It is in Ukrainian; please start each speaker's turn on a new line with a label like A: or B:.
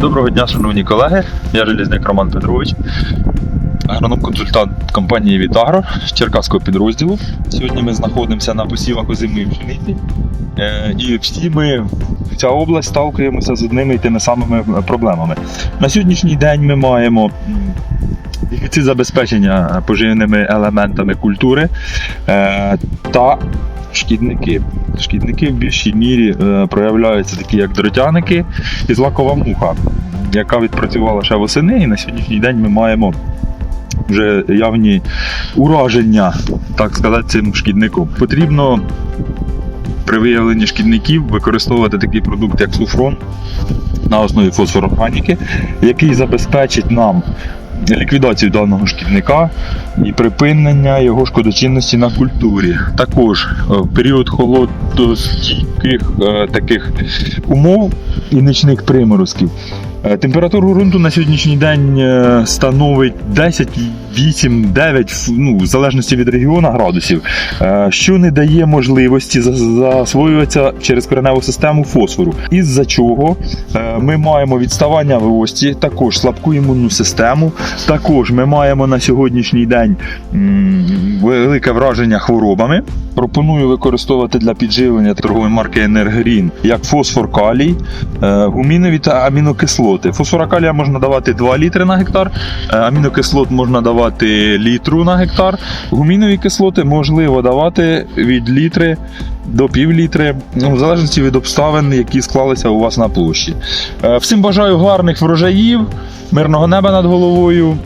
A: Доброго дня, шановні колеги. Я Желізняк Роман Петрович, агроном-консультант компанії Вітагро з Черкаського підрозділу. Сьогодні ми знаходимося на посівах озимої пшениці. Е, І всі ми, ця область, сталкуємося з одними і тими самими проблемами. На сьогоднішній день ми маємо дефіцит забезпечення поживними елементами культури е, та шкідники. Шкідники в більшій мірі е, проявляються такі, як дротяники і злакова муха, яка відпрацювала ще восени, і на сьогоднішній день ми маємо вже явні ураження, так сказати, цим шкідником. Потрібно при виявленні шкідників використовувати такий продукт, як суфрон на основі фосфорорганіки, який забезпечить нам ліквідацію даного шкідника і припинення його шкодочинності на культурі. Також е, в період холодостійких е, таких умов і нічних приморозків. Е, Температуру ґрунту на сьогоднішній день е, становить 10, 8, 9, ну, в залежності від регіону градусів, е, що не дає можливості засвоюватися через кореневу систему фосфору. Із-за чого ми маємо відставання в рості, також слабку імунну систему. Також ми маємо на сьогоднішній день велике враження хворобами. Пропоную використовувати для підживлення торгової марки Енергрін як фосфор калій, гумінові та амінокислоти. Фосфора калія можна давати 2 літри на гектар, е, амінокислот можна давати літру на гектар. Гумінові кислоти можливо давати від літри до пів літри, ну, в залежності від обставин, які склалися у вас на площі. Е, Всім бажаю гарних врожаїв, мирного неба над головою.